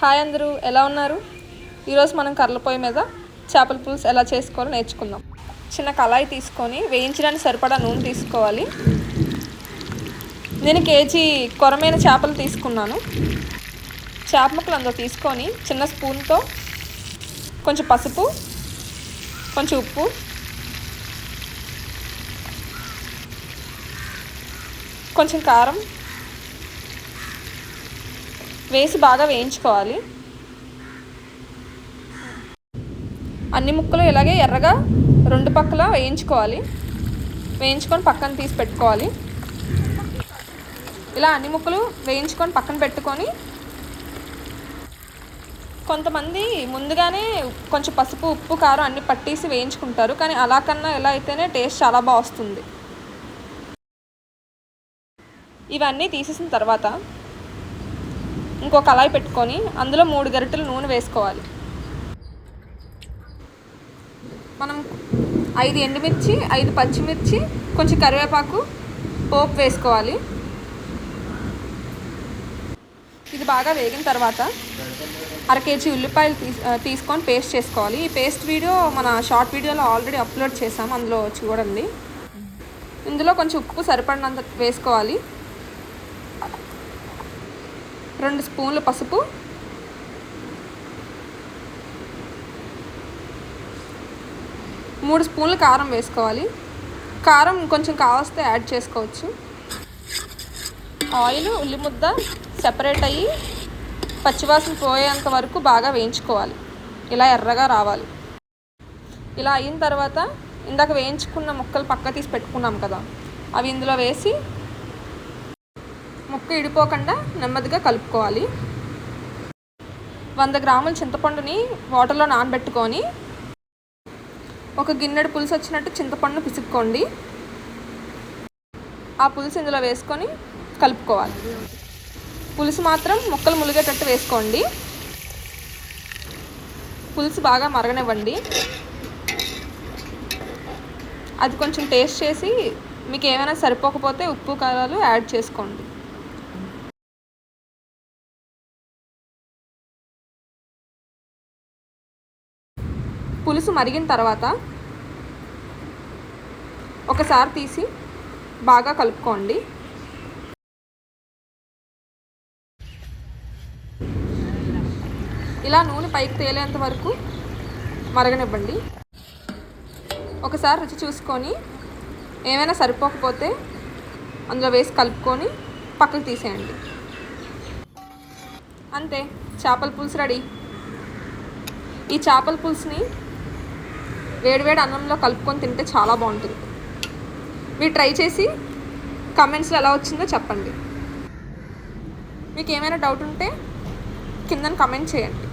Hi అందరూ ఎలా ఉన్నారు? ఈరోజు మనం కర్రల పొయ్యి మీద చేపల పులుసు ఎలా చేసుకోవాలో నేర్చుకుందాం. చిన్న కళాయి తీసుకొని వేయించడానికి సరిపడా నూనె తీసుకోవాలి. నేను కేజీ కొరమైన చేపలు తీసుకున్నాను. చేప ముక్కలు అందులో తీసుకొని చిన్న స్పూన్తో కొంచెం పసుపు కొంచెం ఉప్పు కొంచెం కారం వేసి బాగా వేయించుకోవాలి. అన్ని ముక్కలు ఇలాగే ఎర్రగా రెండు పక్కల వేయించుకోవాలి. వేయించుకొని పక్కన తీసి పెట్టుకోవాలి. ఇలా అన్ని ముక్కలు వేయించుకొని పక్కన పెట్టుకొని కొంతమంది ముందుగానే కొంచెం పసుపు ఉప్పు కారం అన్ని పట్టేసి వేయించుకుంటారు. కానీ అలా కన్నా ఎలా అయితేనే టేస్ట్ చాలా బాగా వస్తుంది. ఇవన్నీ తీసేసిన తర్వాత ఇంకో కళాయి పెట్టుకొని అందులో మూడు గరిటెలు నూనె వేసుకోవాలి. మనం ఐదు ఎండుమిర్చి ఐదు పచ్చిమిర్చి కొంచెం కరివేపాకు పోపు వేసుకోవాలి. ఇది బాగా వేగిన తర్వాత అర కేజీ ఉల్లిపాయలు తీ తీసుకొని పేస్ట్ చేసుకోవాలి. ఈ పేస్ట్ వీడియో మన షార్ట్ వీడియోలో ఆల్రెడీ అప్లోడ్ చేసాము అందులో చూడండి. ఇందులో కొంచెం ఉప్పు సరిపడినంత వేసుకోవాలి. రెండు స్పూన్లు పసుపు. మూడు స్పూన్లు కారం వేసుకోవాలి. కారం కొంచెం కావస్తే యాడ్ చేసుకోవచ్చు. ఆయిల్ ఉల్లి ముద్ద సెపరేట్ అయ్యి పచ్చివాసన పోయేంత వరకు బాగా వేయించుకోవాలి. ఇలా ఎర్రగా రావాలి. ఇలా అయిన తర్వాత ఇందాక వేయించుకున్న ముక్కలు పక్క తీసి పెట్టుకున్నాం కదా అవి ఇందులో వేసి ముక్క ఇడిపోకుండా నెమ్మదిగా కలుపుకోవాలి. వంద గ్రాముల చింతపండుని వాటర్లో నానబెట్టుకొని ఒక గిన్నెడు పులుసు వచ్చినట్టు చింతపండును పిసుక్కోండి. ఆ పులుసు ఇందులో వేసుకొని కలుపుకోవాలి. పులుసు మాత్రం ముక్కలు ములిగేటట్టు వేసుకోండి. పులుసు బాగా మరగనివ్వండి. అది కొంచెం టేస్ట్ చేసి మీకు ఏమైనా సరిపోకపోతే ఉప్పు కారాలు యాడ్ చేసుకోండి. పులుసు మరిగిన తర్వాత ఒకసారి తీసి బాగా కలుపుకోండి. ఇలా నూనె పైకి తేలేంత వరకు మరగనివ్వండి. ఒకసారి రుచి చూసుకొని ఏమైనా సరిపోకపోతే అందులో వేసి కలుపుకొని పక్కకు తీసేయండి. అంతే చేపల పులుసు రెడీ. ఈ చేపల పులుసుని వేడివేడి అన్నంలో కలుపుకొని తింటే చాలా బాగుంటుంది. మీరు ట్రై చేసి కమెంట్స్లో ఎలా వచ్చిందో చెప్పండి. మీకు ఏమైనా డౌట్ ఉంటే కింద కమెంట్ చేయండి.